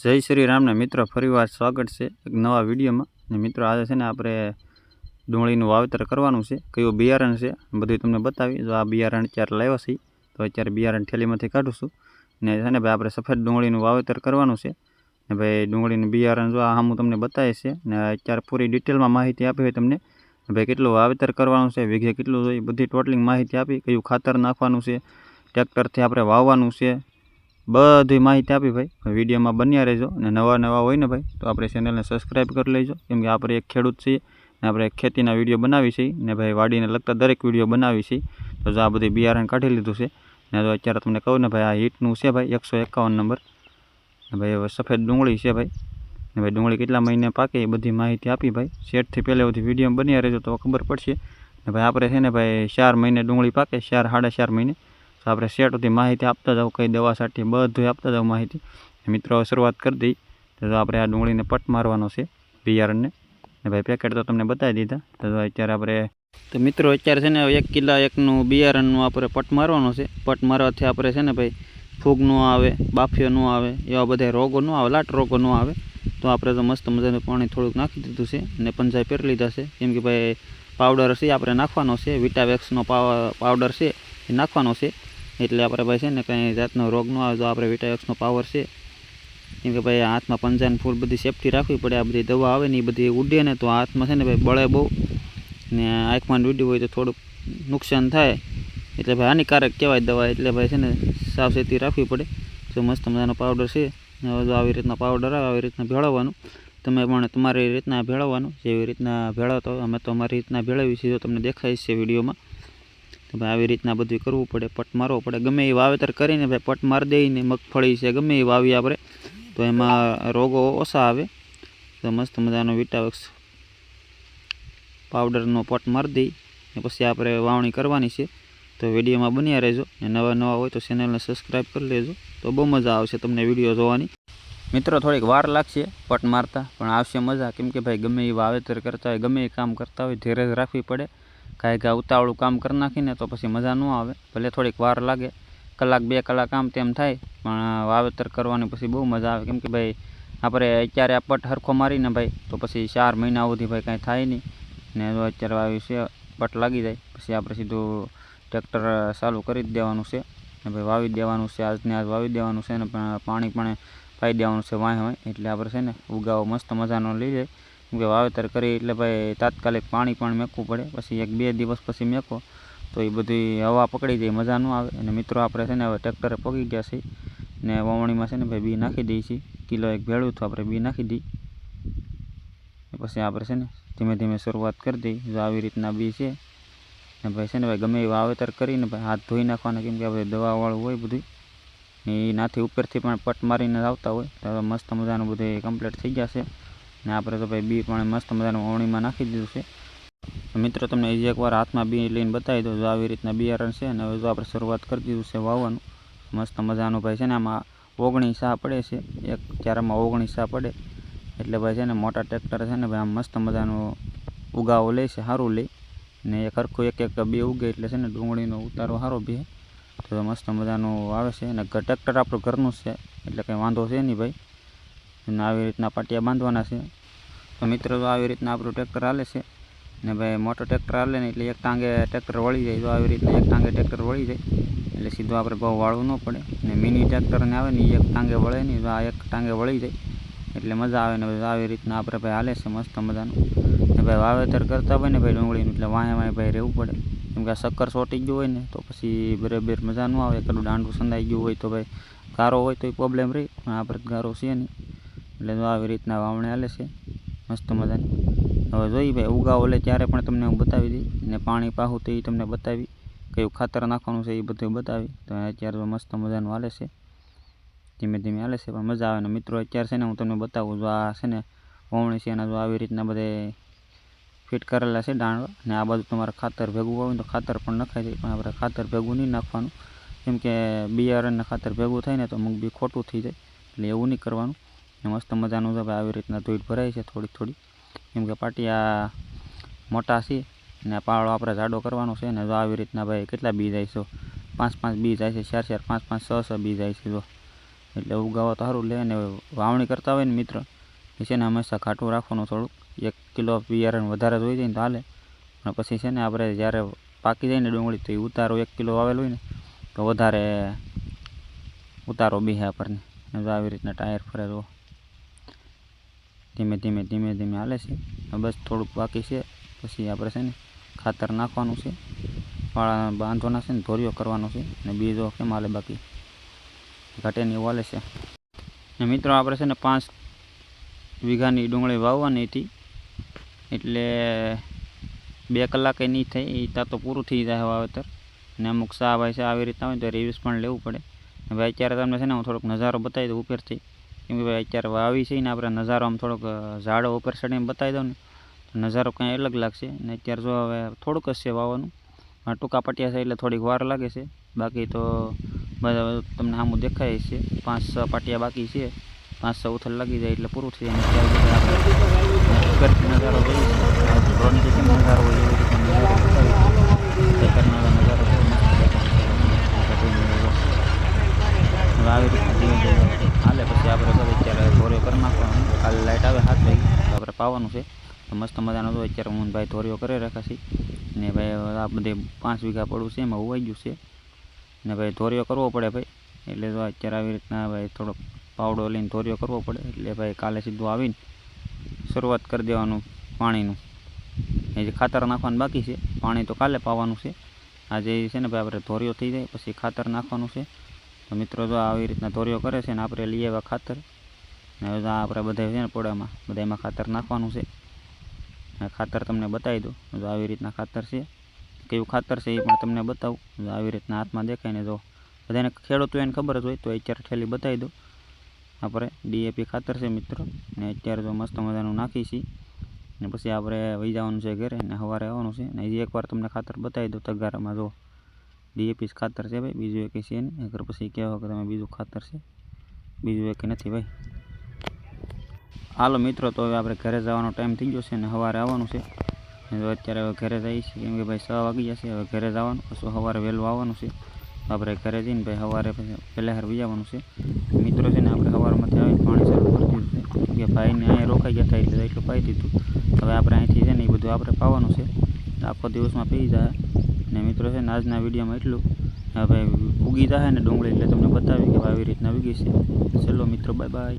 જય શ્રી રામને મિત્રો ફરીવાર સ્વાગત છે એક નવા વિડીયોમાં. ને મિત્રો, આજે છે ને આપણે ડુંગળીનું વાવેતર કરવાનું છે. કયું બિયારણ છે બધું તમને બતાવી જો આ બિયારણ અત્યારે લાવ્યા છે તો અત્યારે બિયારણ થેલીમાંથી કાઢું છું. ને છે ને ભાઈ, આપણે સફેદ ડુંગળીનું વાવેતર કરવાનું છે. ને ભાઈ, ડુંગળીનું બિયારણ જો આ હું તમને બતાવીશ છે ને અત્યારે પૂરી ડિટેલમાં માહિતી આપી હોય તમને ભાઈ, કેટલું વાવેતર કરવાનું છે, વીઘે કેટલું જોઈએ બધી ટોટલિંગ માહિતી આપી, કયું ખાતર નાખવાનું છે, ટ્રેક્ટરથી આપણે વાવવાનું છે બધી માહિતી આપી ભાઈ. વિડીયોમાં બન્યા રહેજો અને નવા નવા હોય ને ભાઈ, તો આપણે ચેનલને સબસ્ક્રાઈબ કરી લેજો. કેમ કે આપણે એક ખેડૂત છીએ ને આપણે ખેતીના વીડિયો બનાવી છીએ ને ભાઈ વાડીને લગતા દરેક વીડિયો બનાવી છીએ. તો જો આ બધી બિયારણ કાઢી લીધું છે ને તો અત્યારે તમને કહું ને ભાઈ આ હીટનું છે ભાઈ એકસો એકાવન નંબર. ને ભાઈ સફેદ ડુંગળી છે ભાઈ. ને ભાઈ ડુંગળી કેટલા મહિને પાકે એ બધી માહિતી આપી ભાઈ. શેઠથી પહેલાં બધી વીડિયો બન્યા રહેજો તો ખબર પડશે. ને ભાઈ આપણે છે ને ભાઈ ચાર મહિને ડુંગળી પાકે, ચાર, સાડા ચાર મહિને. તો આપણે શેટોથી માહિતી આપતા જાઉં કઈ દવા છાંટીએ બધું આપતા જાવ માહિતી. મિત્રો શરૂઆત કરી દઈ. તો આપણે આ ડુંગળીને પટ મારવાનો છે, બિયારણને. ને ભાઈ પેકેટ તો તમને બતાવી દીધા. તો અત્યારે આપણે તો મિત્રો, અત્યારે છે ને એક કિલા એકનું બિયારણનું આપણે પટ મારવાનો છે. પટ મારવાથી આપણે છે ને ભાઈ ફૂગ ન આવે, બાફિયો ન આવે, એવા બધા રોગો ન આવે, લાટ રોગો ન આવે. તો આપણે તો મસ્ત મજાનું પાણી થોડુંક નાખી દીધું છે અને પંજાઈ પહેરી લીધા છે. કેમ કે ભાઈ પાવડર છે આપણે નાખવાનો છે. વિટાવેક્સનો પાવડર છે એ નાખવાનો છે. એટલે આપણે ભાઈ છે ને કંઈ જાતનો રોગ ન આવે તો આપણે વિટાએક્સનો પાવર છે. કેમ કે ભાઈ હાથમાં પંજાને ફૂલ બધી સેફટી રાખવી પડે, આ બધી દવા આવે ને એ બધી ઉડે ને તો હાથમાં છે ને ભાઈ બળે બહુ. ને આંખમાં ઉડી હોય તો થોડુંક નુકસાન થાય. એટલે ભાઈ હાનિકારક કહેવાય દવા, એટલે ભાઈ છે ને સાવચેતી રાખવી પડે. જો મસ્ત મજાનો પાવડર છે જો આવી રીતના પાવડર આવે, આવી રીતના ભેળવવાનું. તમે પણ તમારી રીતના ભેળવવાનું, જેવી રીતના ભેળવતો અમે તો અમારી રીતના ભેળવી છે જો તમને દેખાય છે વિડીયોમાં. તો ભાઈ આવી રીતના બધું કરવું પડે, પટ મારવો પડે. ગમે એ વાવેતર કરીને ભાઈ પટ મારી દઈને મગફળી છે, ગમે એ વાવી આપણે, તો એમાં રોગો ઓછા આવે. તો મસ્ત મજાનો વિટાવક્ષ પાવડરનો પટ મારી દઈ ને પછી આપણે વાવણી કરવાની છે. તો વિડીયોમાં બન્યા રહેજો ને નવા નવા હોય તો ચેનલને સબસ્ક્રાઈબ કરી લેજો. તો બહુ મજા આવશે તમને વીડિયો જોવાની. મિત્રો, થોડીક વાર લાગશે પટ મારતા, પણ આવશે મજા. કેમ કે ભાઈ ગમે એ વાવેતર કરતા હોય, ગમે એ કામ કરતા હોય, ધીરજ રાખવી પડે. કાંઈ કાંઈ ઉતાવળું કામ કરી નાખીને તો પછી મજા ન આવે. ભલે થોડીક વાર લાગે. કલાક બે કલાક આમ તેમ થાય, પણ વાવેતર કરવાની પછી બહુ મજા આવે. કેમ કે ભાઈ, આપણે અત્યારે આ પટ હરખો મારીને ભાઈ, તો પછી ચાર મહિના સુધી ભાઈ કાંઈ થાય નહીં. ને જો અત્યારે વાવી છે, પટ લાગી જાય, પછી આપણે સીધું ટ્રેક્ટર ચાલુ કરી જ દેવાનું છે. ને ભાઈ વાવી દેવાનું છે, આજને આજ વાવી દેવાનું છે ને પણ પાણી પાઈ દેવાનું છે વાંહે હોય એટલે આપણે છે ને, ઉગાવો મસ્ત મજાનો લઈ જાય. કે વાવેતર કરી, એટલે ભાઈ તાત્કાલિક પાણી પણ મેકવું પડે, પછી એક બે દિવસ પછી મેકો, તો એ બધી હવા પકડી જાય, મજા ન આવે. અને મિત્રો, આપણે છે ને હવે ટ્રેક્ટરે પગી ગયા છે ને વાવણીમાં છે ને ભાઈ બી નાખી દઈએ છીએ, કિલો એક ભેળું તો આપણે બી નાખી દઈએ. પછી આપણે છે ને ધીમે ધીમે શરૂઆત કરી દઈએ, જો આવી રીતના બી છે. ને ભાઈ છે ને ભાઈ ગમે એ વાવેતર કરીને ભાઈ હાથ ધોઈ નાખવાના, કેમ કે આપણે દવાવાળું હોય બધું ને એ નાથી ઉપરથી પણ પટ મારીને આવતા હોય, તો મસ્ત મજાનું બધું કમ્પ્લીટ થઈ જશે ને આપણે તો ભાઈ બી પણ મસ્ત મજાનું ઓવણીમાં નાખી દીધું છે. તો મિત્રો, તમને હજી એકવાર હાથમાં બી લઈને બતાવી દઉં જો આવી રીતના બિયારણ છે અને હવે જો આપણે શરૂઆત કરી દીધું છે વાવવાનું. મસ્ત મજાનું ભાઈ છે ને, આમાં ઓગણીસ સા પડે છે. એક ચારામાં ઓગણીસ સા પડે. એટલે ભાઈ છે ને, મોટા ટ્રેક્ટર છે ને, ભાઈ આમ મસ્ત મજાનું ઉગાવો લે છે સારું લે. ને એક હરખું એક એક બે ઉગે એટલે છે ને, ડુંગળીનો ઉતારો સારો બી તો મસ્ત મજાનું આવે છે. અને ટ્રેક્ટર આપણું ઘરનું છે. એટલે કંઈ વાંધો છે નહીં ભાઈ. અને આવી રીતના પાટિયા બાંધવાના છે. તો મિત્રો આવી રીતના આપણું ટ્રેક્ટર હાલે છે. ને ભાઈ મોટો ટ્રેક્ટર હાલે ને એટલે એક ટાંગે ટ્રેક્ટર વળી જાય. તો આવી રીતના એક ટાંગે ટ્રેક્ટર વળી જાય. એટલે સીધું આપણે બહુ વાળવું ન પડે. ને મિની ટ્રેક્ટરને આવે ને એક ટાંગે વળે નહીં આ એક ટાંગે વળી જાય. એટલે મજા આવે ને ભાઈ આવી રીતના આપણે ભાઈ હાલે છે મસ્ત મજાનું. ને ભાઈ વાવેતર કરતા હોય ને ભાઈ ડુંગળીનું એટલે વાંય વાંય ભાઈ રહેવું પડે. કેમ કે આ શક્કર સોટી ગયું હોય ને તો પછી બરાબર મજા ન આવે. કરું દાંડું સંધાઈ ગયું હોય તો ભાઈ ગારો હોય તો એ પ્રોબ્લેમ રહી. પણ આપણે ગારો છે નહીં. એટલે જો આવી રીતના વાવણી હાલે છે. મસ્ત મજાની. હવે જોઈ ભાઈ, ઉગાવો લે ત્યારે પણ તમને હું બતાવી દઈ ને પાણી પાહું તો એ તમને બતાવી. કયું ખાતર નાખવાનું છે એ બધું બતાવી. તો અત્યારે તો મસ્ત મજાનું હાલે છે. ધીમે ધીમે હાલે છે. પણ મજા આવે ને મિત્રો, અત્યારે છે ને હું તમને બતાવું. જો આ છે ને વાવણી છે, એના જો આવી રીતના બધે ફિટ કરેલા છે દાણવા. ને આ બાજુ તમારે ખાતર ભેગું હોય તો ખાતર પણ નખાઈ જાય. પણ આપણે ખાતર ભેગું નહીં નાખવાનું. કેમ કે બિયારણને ખાતર ભેગું થાય ને તો મગ બી ખોટું થઈ જાય. એટલે એવું નહીં કરવાનું. ને મસ્ત મજાનું છે. ભાઈ, આવી રીતના ધોઈટ ભરાય છે થોડી થોડી કેમ કે પાટિયા મોટા છે ને પાળો આપણે જાડો કરવાનો છે ને જો આવી રીતના ભાઈ કેટલા બી જાય છે. પાંચ પાંચ બી જાય છે, ચાર ચાર, પાંચ પાંચ, છ છ બી જાય છે જો. એટલે ઉગાવા તો સારું લે ને વાવણી કરતા હોય ને મિત્ર. એ છે ને હંમેશા ઘાટું રાખવાનું થોડુંક. એક કિલો બિયારણ વધારે જોઈ જાય ને તો હાલે. અને પછી છે ને આપણે જ્યારે પાકી જાય ને ડુંગળી તો એ ઉતારો એક કિલો આવેલો હોય ને તો વધારે ઉતારો બીહે આપણને. જો આવી રીતના ટાયર ફરે જો ધીમે ધીમે ધીમે ધીમે હાલે છે. બસ થોડુંક બાકી છે. પછી આપણે છે ને ખાતર નાખવાનું છે. પાળા બાંધવાના છે ને ધોરીઓ કરવાનો છે અને બીજો કેમ હાલે બાકી? ઘટે ને એવું છે. ને મિત્રો આપણે છે ને પાંચ વીઘાની ડુંગળી વાવવાની હતી. એટલે બે કલાકે નહીં થઈ એ ત્યાં તો પૂરું થઈ જાય વાવેતર. ને અમુક શાહ ભાઈ છે, આવી રીતના હોય તો રિવ્યુઝ પણ લેવું પડે. ભાઈ અત્યારે તમને છે ને હું થોડોક નજારો બતાવી દઉં ઉપરથી. કેમ ભાઈ અત્યારે વાવી છે ને આપણે નજારો આમ થોડોક ઝાડો ઉપર ચડીને બતાવી દઉં ને. નજારો કંઈ અલગ લાગશે ને અત્યારે જો હવે થોડુંક જ છે વાવવાનું. ટૂંકા પટિયા છે એટલે થોડીક વાર લાગે છે. બાકી તો બધા તમને સામું દેખાય છે. પાંચ છ પાટિયા બાકી છે. પાંચ છ ઉથલ લાગી જાય એટલે પૂરું થઈ જાય અને ત્યાર પછી આપણે ઉપરથી નજારો જોઈએ છે ડ્રોનથી કેમ નજારો હોય એવી રીતે નજારો બતાવી ખેતરનો નજારો કેવો મસ્ત દેખાય છે. હવે આવી રીતના ધીમે ધીમે હાલે પછી આપણે તો અત્યારે ધોરીઓ કરી નાખવાનું કાલે લાઇટ આવે હાથ વાગી તો છે. મસ્ત મજાનો તો અત્યારે હું ભાઈ ધોરીઓ કરી રાખ્યા છે. ને ભાઈ આ બધે પાંચ વીઘા પડવું છે, એમાં ઉવાઈ ગયું છે. ને ભાઈ ધોરીઓ કરવો પડે ભાઈ. એટલે તો અત્યારે આવી રીતના ભાઈ થોડોક પાવડો લઈને ધોરીઓ કરવો પડે. એટલે ભાઈ કાલે સીધું આવીને શરૂઆત કરી દેવાનું પાણીનું. એ જે ખાતર નાખવાનું બાકી છે, પાણી તો કાલે પાવાનું છે. આજે છે ને ભાઈ આપણે ધોરીઓ થઈ જાય, પછી ખાતર નાખવાનું છે. તો મિત્રો જો આવી રીતના ધોરીઓ કરે છે ને આપણે લઈ આવ્યા ખાતર. હવે તો આપણે બધા છે ને પોળામાં, બધા એમાં ખાતર નાખવાનું છે. ખાતર તમને બતાવી દઉં. જો આવી રીતના ખાતર છે. કયું ખાતર છે એ પણ તમને બતાવું. જો આવી રીતના હાથમાં દેખાય ને જો બધાને ખેડૂતો એને ખબર જ હોય તો અત્યારે ઠેલી બતાવી દઉં. આપણે ડીએપી ખાતર છે મિત્રો. ને અત્યારે જો મસ્ત મજાનું નાખી છીએ ને પછી આપણે વહી જવાનું છે ઘરે ને સવારે આવવાનું છે. ને હજી એકવાર તમને ખાતર બતાવી દઉં તગારામાં જો ડીએપી ખાતર છે ભાઈ. બીજું એક છે નહીં. અગર પછી કહેવા કે તમે બીજું ખાતર છે. બીજું એક નથી ભાઈ. હાલો મિત્રો, તો હવે આપણે ઘરે જવાનો ટાઈમ થઈ છે ને સવારે આવવાનું છે. તો અત્યારે હવે ઘરે જઈએ છીએ, કેમ કે ભાઈ છ વાગી જશે, હવે ઘરે જવાનું, પછી સવારે વહેલું આવવાનું છે. આપણે ઘરે જઈને ભાઈ સવારે પહેલાં હાર જવાનું છે. મિત્રો છે ને આપણે સવારમાંથી આવીને પાણી ચાલુ કરી દીધું છે કે ભાઈને અહીંયા રોકાઈ ગયા હતા એટલે એટલું પાઈ દીધું. હવે આપણે અહીંથી છે ને એ બધું આપણે પાવાનું છે. આખો દિવસમાં પી જાય. ને મિત્રો છે ને આજના વિડીયોમાં એટલું. હવે ઉગી જાય ને ડુંગળી એટલે તમને બતાવી કે આવી રીતના ઉગી છે. ચલો મિત્રો બાય બાય